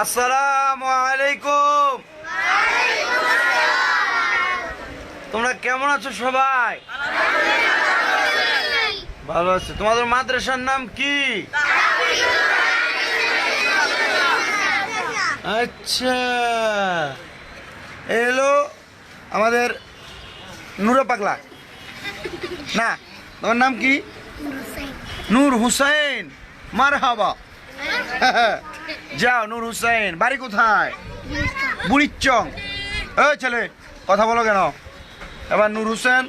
আসসালামু আলাইকুম। তোমরা কেমন আছো সবাই? ভালো আছে। তোমাদের মাদ্রাসার নাম কি? আচ্ছা। এলো আমাদের নুরা পাগলা। না তোমার নাম কি? নূর হুসাইন। মার হাবা যাও, নূর হুসাইন, বাড়ি কোথায়? বুড়িচং ও ছেলে, কথা বলো কেন? এবার নূর হোসেন,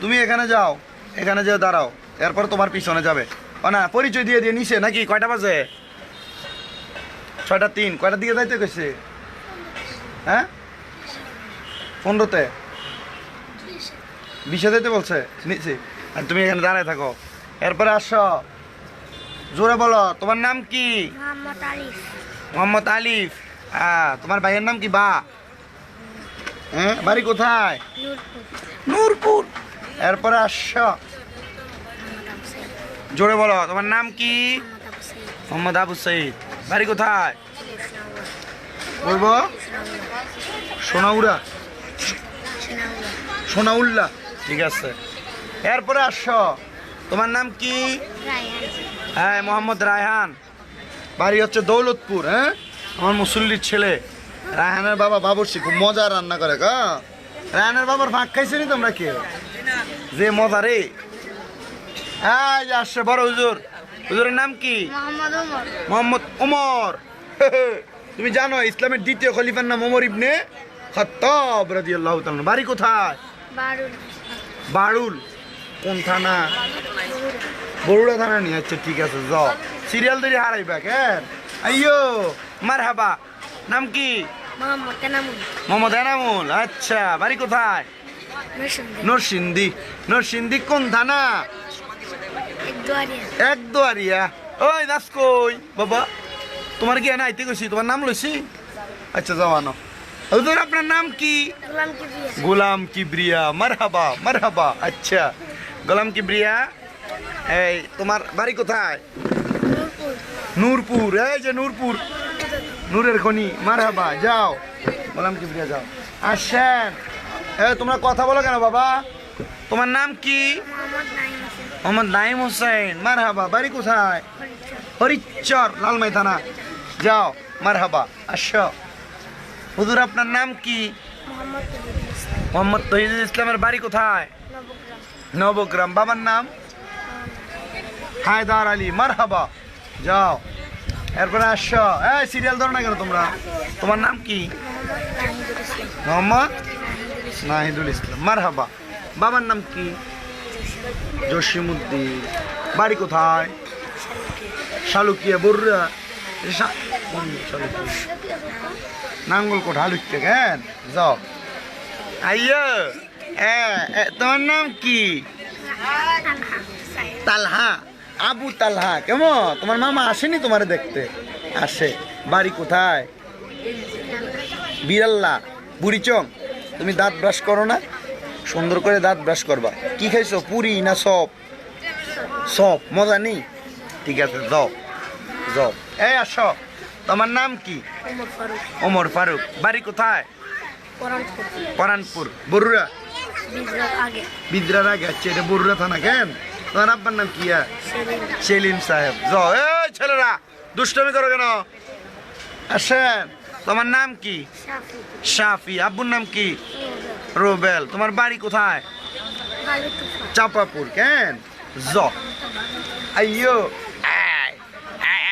তুমি এখানে যাও, এখানে যেয়ে দাঁড়াও, এরপর তোমার পিছনে যাবে। ও না, পরিচয় দিয়ে দিয়ে নিছে নাকি? কয়টা বাজে? ছয়টা তিন, কয়টার দিকে যাইতে গেছে হ্যাঁ? পনেরোতে? বিশে। যাইতে বলছে? নিচে আর তুমি এখানে দাঁড়ায় থাকো। এরপরে আসো। জোরে বলো তোমার নাম কি? মোহাম্মদ আলিফ। তোমার ভাইয়ের নাম কি বা? হ্যাঁ বাড়ি কোথায়? নূরপুর। এরপরে আসছ। জোরে বলো তোমার নাম কি? মোহাম্মদ আবু সঈদ বাড়ি কোথায়? বলব? সোনাউড়া। সোনাউল্লাহ সোনাউল্লাহ ঠিক আছে। এরপরে আসছ। তোমার নাম কি? হ্যাঁ মোহাম্মদ রায়হান। বাড়ি হচ্ছে দৌলতপুর হ্যাঁ? আমার মুসল্লির ছেলে। রায়হানের বাবা বাবরসি খুব মজা রান্না করে গা। রায়হানের বাবার ভাগ খাইছেনি তোমরা কে? যে মজা রে। হ্যাঁ আসছে বড় হুজুর। হুজুরের নাম কি? মোহাম্মদ ওমর। তুমি জানো ইসলামের দ্বিতীয় খলিফার নাম ওমর ইবনে খত্তাব রাদিয়াল্লাহু তাআলা। বাড়ি কোথায়? বারুল। বাড়ুল কোন থানা? বরুড়া থানা নিয়ে আচ্ছা ঠিক আছে যাও। সিরিয়াল ধরে হারাইবা কেন? আইয়ো মার হাবা নাম কি? মোহাম্মদ এনামুল। আচ্ছা বাড়ি কোথায়? নরসিন্দি নরসিন্দি কোন থানা? এক দুয়ারিয়া ওই দাস কই? বাবা তোমার কি এনে আইতে গেছি তোমার নাম লইছি? আচ্ছা যাও আনো। আপনার নাম কি? গোলাম কিবরিয়া। মারহাবা মারহাবা। আচ্ছা। গোলাম কিবরিয়া, এই, তোমার বাড়ি কোথায়? নূরপুর। এই যে নূরপুর। নূরের খনি। মারহাবা, যাও। গোলাম কিবরিয়া, যাও। আসেন। এই, তোমরা কথা বলো কেন বাবা? তোমার নাম কি? মোহাম্মদ নাইম হোসেন। মারহাবা, বাড়ি কোথায়? হরিচর, লালমাই থানা। যাও, মারহাবা, আসো। হুজুর, আপনার নাম কি? মোহাম্মদ তহিদুল ইসলামের বাড়ি কোথায়? নবগ্রাম, বাবার নাম? হায়দার আলী, মারহাবা। যাও। এরপরে আসছো এই সিরিয়াল ধরো না কেন তোমরা? তোমার নাম কি? মোহাম্মদ নাহিদুল ইসলাম। ইসলাম মারহাবা। বাবার নাম কি? জসিমুদ্দিন বাড়ি কোথায়? শালুকিয়া বরুরা শা- কোন শালুকিয়া? কেন যাও। আইয়ো! এ এ, তোমার নাম কি? তালহা। আবু তালহা কেমন? তোমার মামা আসেনি তোমারে দেখতে? আসে। বাড়ি কোথায়? বিড়াল্লা বুড়িচং। তুমি দাঁত ব্রাশ করো না? সুন্দর করে দাঁত ব্রাশ করবা। কি খাইছো পুরি না সব? সব মজা নেই? ঠিক আছে যাও যাও। এই আসো। তোমার নাম কি? ওমর ফারুক। বাড়ি কোথায়? পরানপুর। বরুরা বিদ্রার আগে। আচ্ছা এটা বরুরা থানা কেন? তোমার আব্বার নাম কি সেলিম। সাহেব। যাও এই ছেলেরা দুষ্টমি করো কেন? আসেন তোমার নাম কি? সাফি শাফি। আব্বুর নাম কি? রোবেল। তোমার বাড়ি কোথায়? চাপাপুর কেন? জ আইয়ো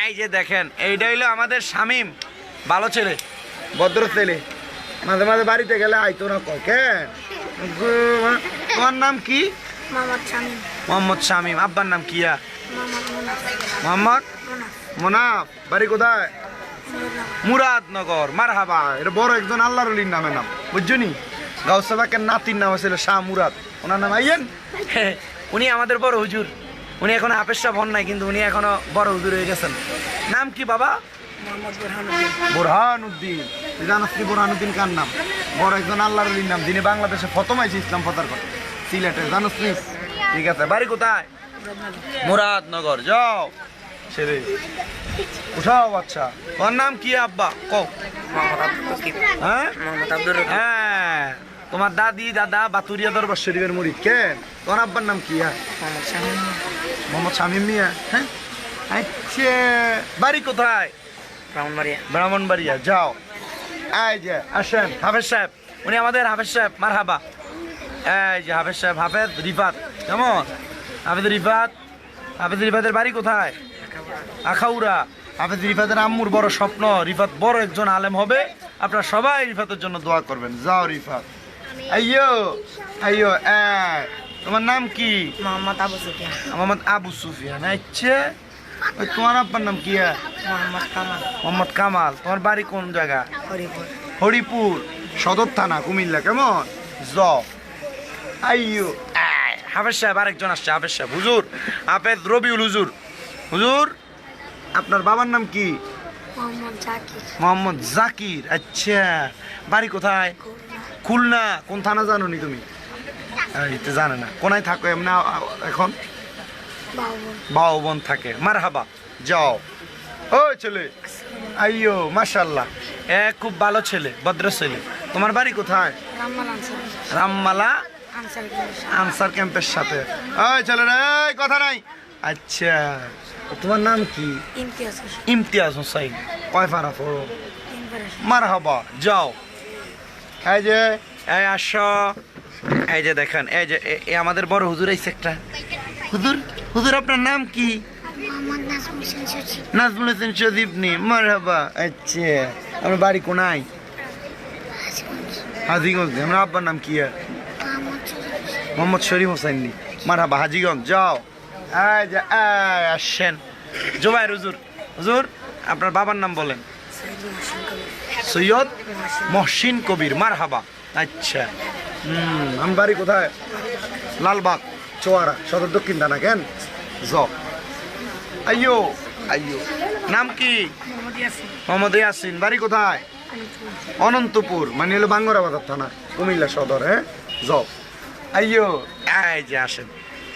এই যে দেখেন এইটা হইল আমাদের শামিম ভালো ছেলে ভদ্র ছেলে। মাঝে মাঝে বাড়িতে গেলে আইতো না কয় কেন? তোমার নাম কি? মোহাম্মদ শামীম। শামিম। আব্বার নাম কিয়া মোহাম্মদ মুনাফ। বাড়ি কোথায়? মুরাদনগর মারহাবা। এটা বড় একজন আল্লাহর অলির নামে নাম। বুঝছ নি? গাউসাবাকের নাতির নাম ছিল শাহ মুরাদ। ওনার নাম আইয়েন? হ্যাঁ, উনি আমাদের বড় হুজুর। উনি এখন হাফেজ সাহেব হন নাই কিন্তু উনি এখনও বড় হুজুর হয়ে গেছেন। নাম কি বাবা? বোরহান উদ্দিন জানাস বোরহান উদ্দিন কার নাম? বড় একজন আল্লাহর নাম যিনি বাংলাদেশে প্রথম আইছে ইসলাম প্রচার করে। সিলেটে। জানোস নি ঠিক আছে। বাড়ি কোথায়? মুরাদনগর। যাও। ছেলে উঠাও বাচ্চা। তোমার নাম কি আব্বা? কও। হ্যাঁ? মোহাম্মদ আব্দুল হ্যাঁ। তোমার দাদি দাদা বাতুরিয়া দরবার শরীফের মুড়ি কে? তোমার আব্বার নাম কি? হ্যাঁ। মোহাম্মদ শামীম মিয়া। হ্যাঁ। আচ্ছা। বাড়ি কোথায়? ব্রাহ্মণবাড়িয়া। ব্রাহ্মণবাড়িয়া যাও। এই যে আসেন হাফেজ সাহেব উনি আমাদের হাফেজ সাহেব মার হাবা এই যে হাফেজ সাহেব হাফেজ রিফাত। কেমন? হাফেজ রিফাত হাফেজ রিফাতের বাড়ি কোথায়? আখাউড়া। হাফেজ রিফাতের আম্মুর বড় স্বপ্ন রিফাত বড় একজন আলেম হবে। আপনারা সবাই রিফাতের জন্য দোয়া করবেন। যাও রিফাত। আইয়ো আইয়ো তোমার নাম কি? মোহাম্মদ আবু সুফিয়ান। মোহাম্মদ আবু সুফিয়ান। আচ্ছা। তোমার আব্বার নাম কি মোহাম্মদ কামাল। তোমার বাড়ি কোন জায়গা? হরিপুর। হরিপুর। সদর থানা কুমিল্লা কেমন? জ। আইয়ো। হাফেজ সাহেব আরেকজন আসছে হাফেজ সাহেব। হুজুর হাফেজ রবিউল হুজুর। হুজুর আপনার বাবার নাম কি? মোহাম্মদ জাকির। আচ্ছা। বাড়ি কোথায়? খুলনা। কোন থানা জানো নি তুমি তো জানে না। কোনায় থাকো এমনি এখন? বাও বোন থাকে। মার হাবা যাও। ও ছেলে। আইয়ো মাশাল্লাহ এ খুব ভালো ছেলে ভদ্র ছেলে। তোমার বাড়ি কোথায়? রামমালা আনসার। ক্যাম্পের সাথে। ওই ছেলে রে এই কথা নাই। আচ্ছা তোমার নাম কি? ইমতিয়াজ হোসাইন কয় ফারা পড়ো? মার হাবা যাও। এই যে এই আসো। এই যে দেখেন এই যে আমাদের বড় হুজুর এই একটা। হুজুর? হুজুর আপনার নাম কি? নাজমুল হোসেন সচিব নাজমুল হোসেন মার হাবা আচ্ছা। আমার বাড়ি কোনায়? হাজিগঞ্জ। আমার আব্বার নাম কি আর? মোহাম্মদ শরীফ হোসেন। নি মার হাবা হাজিগঞ্জ যাও। এই যে এই আসেন। জোবাইর হুজুর হুজুর আপনার বাবার নাম বলেন। সৈয়দ মহসিন কবির সৈয়দ মহসিন কবির মার হাবা আচ্ছা। হুম আমি বাড়ি কোথায়? লালবাগ। চোয়ারা সদর দক্ষিণ থানা কেন? জ আইয়ো আইয়ো। নাম কি? মোহাম্মদ ইয়াসিন। বাড়ি কোথায়? অনন্তপুর মানে হলো বাঙ্গরা বাজার থানা কুমিল্লা সদর হ্যাঁ? জ আইয়ো এই যে আসেন।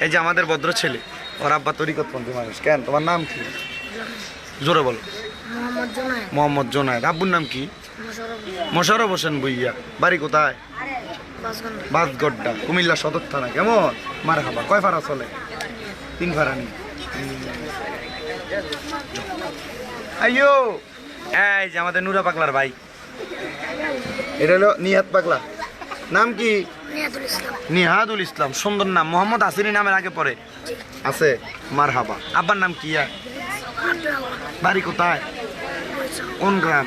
এই যে আমাদের ভদ্র ছেলে ওর আব্বা তরিকতপন্থী মানুষ কেন? তোমার নাম কি? জোরে বলো। মোহাম্মদ জোনায়েদ। মোহাম্মদ আব্বুর নাম কি? মোশারফ হোসেন। বইয়া বাড়ি কোথায়? বাসগড্ডা কুমিল্লা সদর থানা কেমন? মার হাবা কয় ফারা চলে? তিন ফারা নি আইয়ো! এই যে আমাদের নুরা পাগলার ভাই। এটা হলো নিহাত পাগলা। নাম কি? নিহাদুল ইসলাম। সুন্দর নাম। মোহাম্মদ আসিনি নামের আগে পরে আছে মার হাবা আব্বার নাম কি বাড়ি কোথায়? কোন গ্রাম?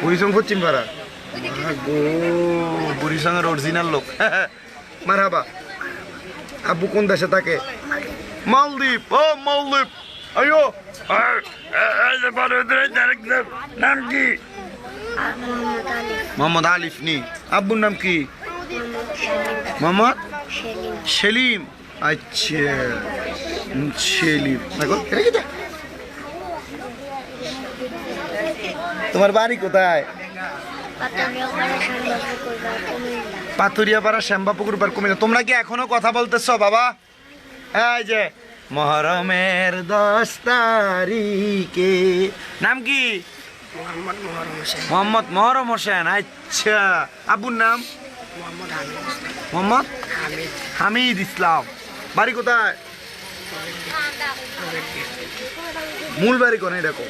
বুড়িসং পশ্চিম পাড়া অরিজিনাল লোক। মার হাবা আব্বু কোন দেশে থাকে? মালদ্বীপ। ও মালদ্বীপ। আয়ো নাম কি? মোহাম্মদ আলিফ নি। আব্বুর নাম কি? মোহাম্মদ সেলিম। আচ্ছা সেলিম। দেখো? তোমার বাড়ি কোথায়? পাথুরিয়াপাড়া শ্যাম্বাপুকুর পার কুমিল্লা। তোমরা কি এখনও কথা বলতেছ বাবা? এই যে মহরমের দশ তারিখে। নাম কি? মোহাম্মদ মোহরম হোসেন। আচ্ছা। আব্বুর নাম? মোহাম্মদ হামিদ ইসলাম। বাড়ি কোথায়? মূল বাড়ি কোন? এটা কোন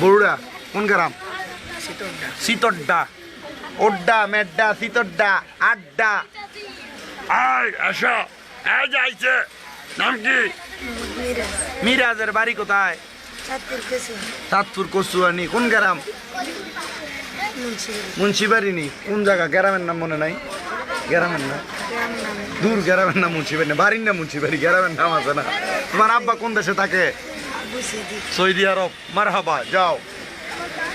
বড়ুড়া কোন গ্রাম? ওড্ডা মেড্ডা সিতড্ডা আড্ডা। আয় আসো। এই যাইছে নাম কি? মিরাজের বাড়ি কোথায়? চাঁদপুর কচুয়ানি। কোন গ্রাম? মুন্সিগঞ্জ মুন্সিবাড়ি। নি কোন জায়গা? গ্রামের নাম মনে নাই? গ্রামের নাম? দূর গ্রামের নাম মুন্সিবাড়ি না বাড়ির নাম মুন্সিবাড়ি গ্রামের নাম আছে না। তোমার আব্বা কোন দেশে থাকে? সৌদি আরব। মার হাবা যাও।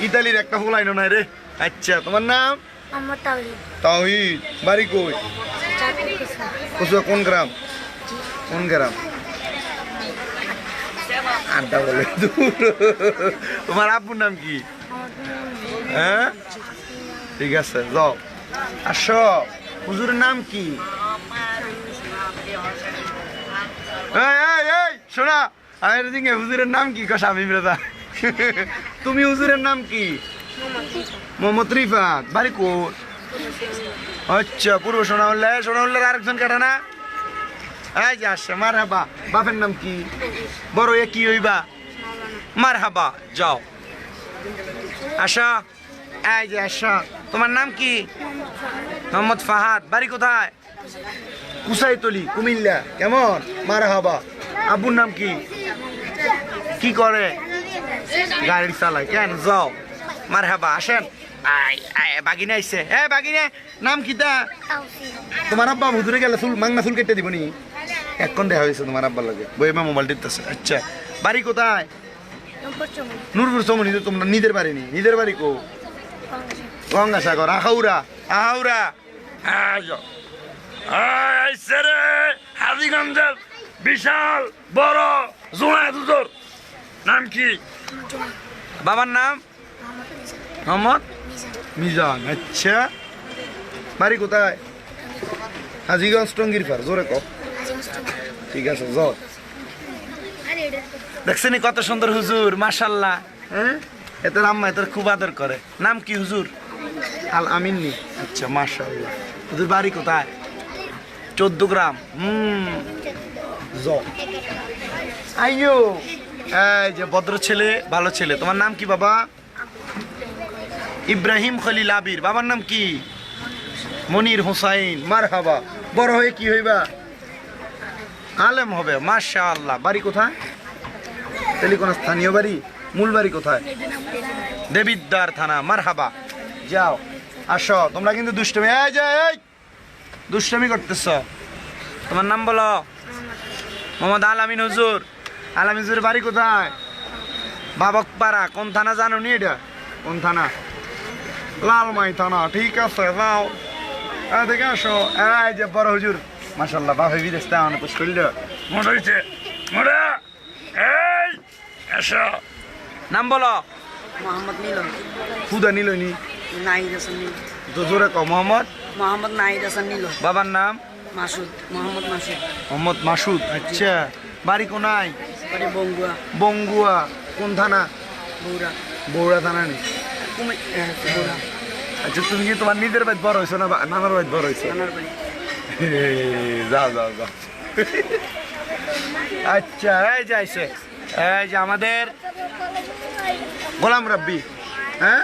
ইতালির একটা ফুলাইনো নাই রে। আচ্ছা তোমার নাম? তাওহিদ। তাহিদ বাড়ি কই? কোন গ্রাম? কোন গ্রাম? আড্ডা বলে দূর। তোমার আব্বুর নাম কি? হ্যাঁ? ঠিক আছে যাও। আসো। হুজুরের নাম কি? এই এই এই শোনা। আমি হুজুরের নাম কি? কো শামিম রেজা তুমি হুজুরের নাম কি? মোহাম্মদ রিফাত বাড়ি কোর আচ্ছা পূর্ব সোনা উল্লাহ সোনা উল্লাহর আরেকজন কাটা না? এই যে আসছে মার হাবা বাপের নাম কি? বড় এ কি হইবা? মার হাবা যাও। আসা। এই যে আসা। তোমার নাম কি? মোহাম্মদ ফাহাদ। বাড়ি কোথায়? কুসাইতলি, কুমিল্লা। কেমন? মার হাবা আব্বুর নাম কি? কি করে? গাড়ি চালায়। কেন যাও? মার হাবা আসেন বাগিনে আইছে। এ, বাগিনে, নাম কি তা? তোমার আব্বা হুজুরে গেলে চুল, মাংনা চুল কেটে দিব নি এখন দেখা হয়েছে তোমার আব্বার লাগে। বইমা মোবাইল টিপতেছে। আচ্ছা বাড়ি কোথায়? নূরপুর চমনি তো তোমরা নিজের বাড়ি নি। নিজের বাড়ি কো? আহাউরা আহাউরা বিশাল, বড় জোড়া দুজোর নাম কি? বাবার নাম? মোহাম্মদ? মিজান। আচ্ছা। বাড়ি কোথায়? হাজিগঞ্জ টঙ্গির পার জোরে কো ঠিক আছে, যাও। দেখছেন কত সুন্দর হুজুর, মাশাল্লাহ। হ্যাঁ? এত আম্মা এত খুব আদর করে। নাম কি হুজুর? আল আমিন নি। আচ্ছা মাশাল্লাহ। হুজুর বাড়ি কোথায়? চোদ্দ গ্রাম। হুম। জ আইয়ো। এই যে ভদ্র ছেলে, ভালো ছেলে। তোমার নাম কি বাবা? ইব্রাহিম খলিল আবির। বাবার নাম কি? মনির হোসাইন। মার হাবা বড় হয়ে কি হইবা? আলেম হবে। মাশা আল্লাহ বাড়ি কোথায়? কোন স্থানীয় বাড়ি? মূল বাড়ি কোথায়? দেবিদ্দার থানা। মার হাবা যাও। আসো। তোমরা কিন্তু দুষ্টমি এই যে, এই! দুষ্টমি করতেছ। তোমার নাম বলো। মোহাম্মদ আলামিন হুজুর। আলামিন হুজুর বাড়ি কোথায়? বাবক পাড়া কোন থানা জানো নি এটা? কোন থানা? লালমাই থানা ঠিক আছে যাও। দেখে আসো। এই যে বড় হুজুর। মাসাল্লাহ বাপে বিদেশ তা অনেক করল মনে হয়েছে মনে এই এসো। নাম বলো। মোহাম্মদ নীলম খুদা নিল নি? নাহিদ হাসান নীল তো জোরে ক মোহাম্মদ? মোহাম্মদ নাহিদ হাসান নীল বাবার নাম? মাসুদ মোহাম্মদ মাসুদ। মোহাম্মদ মাসুদ আচ্ছা। বাড়ি কোনায়? বাড়ি বঙ্গুয়া। বঙ্গুয়া। কোন থানা? বৌরা। থানা নেই বৌরা। আচ্ছা তুমি কি তোমার নিজের বাড়ি বড় হয়েছো না নানার বাড়ি বড় হয়েছো? যাও যাও যাও। আচ্ছা এই যে আইসে। এই যে আমাদের গোলাম রাব্বি হ্যাঁ?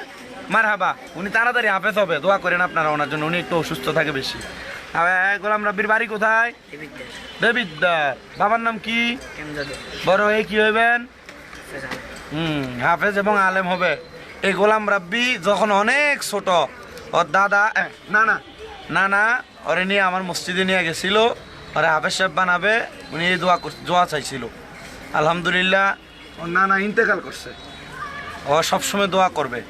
মার হাবা উনি তাড়াতাড়ি হাফেজ হবে। দোয়া করেন আপনারা ওনার জন্য। উনি একটু অসুস্থ থাকে বেশি। গোলাম রাব্বির বাড়ি কোথায়? দেবিদ্দার বাবার নাম কি? বড় হয়ে কি হইবেন? হুম হাফেজ এবং আলেম হবে। এই গোলাম রাব্বি যখন অনেক ছোট ওর দাদা না না না না ওরে নিয়ে আমার মসজিদে নিয়ে গেছিল ওরে হাফেজ সাহেব বানাবে উনি দোয়া কর- দোয়া চাইছিল। আলহামদুলিল্লাহ ওর নানা ইন্তেকাল করছে। ও সবসময় দোয়া করবে।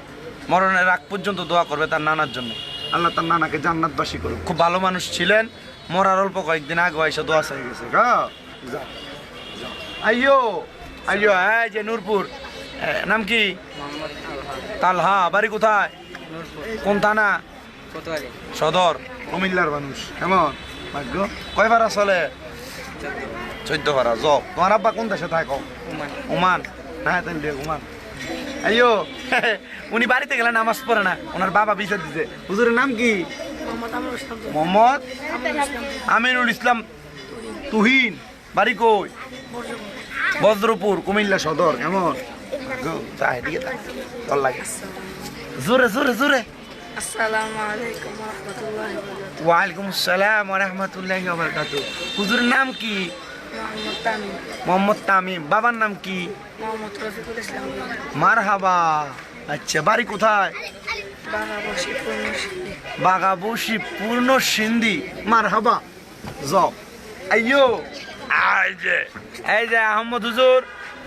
মরণের আগ পর্যন্ত দোয়া করবে তার নানার জন্য। আল্লাহ তার নানাকে জান্নাতবাসী করুক। খুব ভালো মানুষ ছিলেন মরার অল্প কয়েকদিন আগে এসে দোয়া চাই গেছে। গা যাও আইয়ো আইয়ো এই যে নূরপুর। নাম কি? তালহা বাড়ি কোথায়? কোন থানা? সদর। কুমিল্লার মানুষ কেমন? ভাগ্য? কয় ভাড়া চলে? চোদ্দ। ভাড়া জ। তোমার আব্বা কোন দেশে থাকো? ওমান। ওমান। না তাই ওমান আইয়ো উনি বাড়িতে গেলে নামাজ পড়ে না ওনার বাবা বিচার দিছে। হুজুরের নাম কি? মোহাম্মদ আমিনুল ইসলাম। তুহিন। বাড়ি কই? বজ্রপুর। কুমিল্লা সদর কেমন? তোর লাগে। জোরে জোরে জোরে। ওয়ালাইকুম আসসালাম রাহমাতুল্লাহি হুজুরের নাম কি? মোহাম্মদ তামিম। বাবার নাম কি? মার হাবা আচ্ছা বাড়ি কোথায়? বাগাবসি পূর্ণ সিন্ধি মারহাবা। জ আইয়ো। এই যে। এই যে আহমদ হুজুর।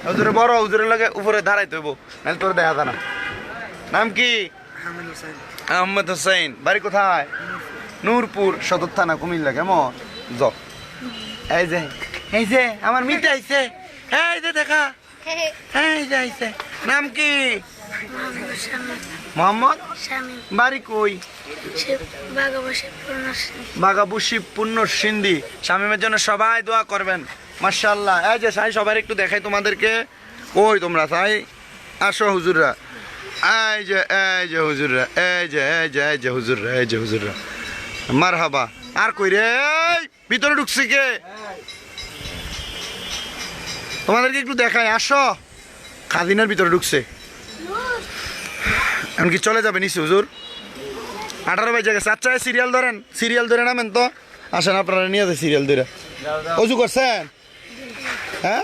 হুজুরে বড় হুজুরের লাগে উপরে দাঁড়াইতে হইব। নাহলে তোর দেখা যায় না। নাম কি? আহমদ হোসেন। বাড়ি কোথায়? নূরপুর। সদর থানা কুমিল্লা কেমন? জ এই যে এই যে আমার মিটে আইছে। এই যে দেখা। এই যে আইছে। নাম কি? মোহাম্মদ? বাড়ি কই? সে বাংলা বসে পূর্ণশিল্পী বাগাবুসি পূর্ণ সিন্ধি। শামিমের জন্য সবাই দোয়া করবেন। মার্শাল্লাহ এই যে সাই সবার একটু দেখাই তোমাদেরকে। ওই তোমরা সাই? আসো হুজুররা। এই যে এই যে হুজুররা। এই যে এই যে এই যে হুজুররা এই যে হুজুররা। মার হাবা আর কই রে? ভিতরে ঢুকছি কে? তোমাদেরকে একটু দেখায় আসো। খাদিনার ভিতরে ঢুকছে। এমনকি চলে যাবে নিচে, হুজুর। আঠারো বাজে গেছে। আচ্ছা সিরিয়াল ধরেন, সিরিয়াল ধরে নামেন তো। আসেন, আপনারা নিয়ে যান সিরিয়াল ধরে। অজু করছেন? হ্যাঁ?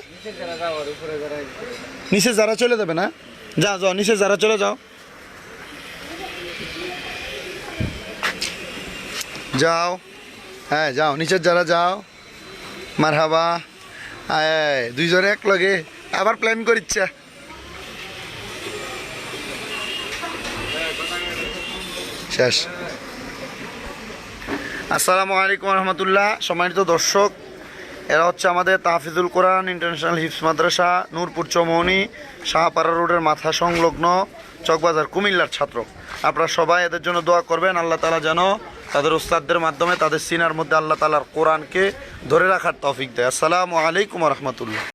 নিচে যারা চলে যাবে না? যা যাও, নিচে যারা চলে যাও। যাও। হ্যাঁ যাও, নিচের যারা যাও। মার দুইজনে এক লগে আবার প্ল্যান করিচ্ছে। শেষ। আসসালামু আলাইকুম রহমতুল্লাহ। সম্মানিত দর্শক, এরা হচ্ছে আমাদের তাহফিজুল কোরআন ইন্টারন্যাশনাল হিপস মাদ্রাসা, নূরপুর চৌমৌনি শাহপাড়া রোডের মাথা সংলগ্ন চকবাজার কুমিল্লার ছাত্র। আপনারা সবাই এদের জন্য দোয়া করবেন, আল্লাহ তালা যেন তাদের উস্তাদদের মাধ্যমে তাদের সিনার মধ্যে আল্লাহ তালার কোরআনকে ধরে রাখার তফিক দেয়। আসসালামু আলাইকুম রহমতুল্লাহ।